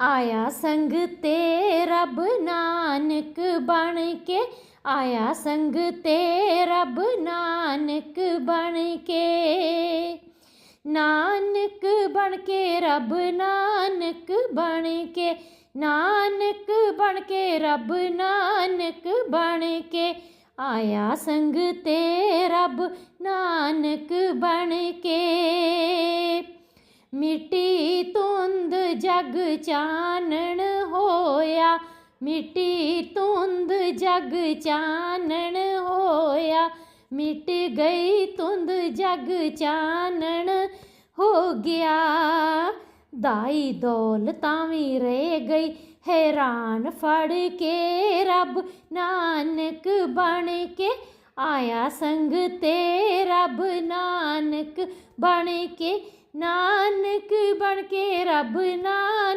ਆਇਆ ਸੰਗ ਤੇ ਰੱਬ ਨਾਨਕ ਬਣ ਕੇ, ਆਇਆ ਸੰਗ ਤੇ ਰੱਬ ਨਾਨਕ ਬਣ ਕੇ। ਨਾਨਕ ਬਣ ਕੇ ਰੱਬ ਨਾਨਕ ਬਣ ਕੇ, ਨਾਨਕ ਬਣ ਕੇ ਰੱਬ ਨਾਨਕ ਬਣ ਕੇ, ਆਇਆ ਸੰਗ ਤੇ ਰੱਬ ਨਾਨਕ ਬਣ ਕੇ। ਮਿੱਟੀ ਧੁੰਦ ਜਗ ਚਾਨਣ ਹੋਇਆ, ਮਿੱਟੀ ਧੁੰਦ ਜਗ ਚਾਨਣ ਹੋਇਆ, ਮਿਟ ਗਈ ਧੁੰਦ ਜਗ ਚਾਨਣ ਹੋ ਗਿਆ। ਦਾਈ ਦੌਲਤਾਂ ਵੀ ਰਹਿ ਗਈ, ਹੈਰਾਨ ਫੜ ਕੇ ਰੱਬ ਨਾਨਕ ਬਣ ਕੇ ਆਇਆ ਸੰਗ ਤੇ, ਰੱਬ ਨਾਨਕ ਬਣ ਕੇ ਨਾਨਕ ਬਣ ਕੇ ਰੱਬ ਨਾਨਕ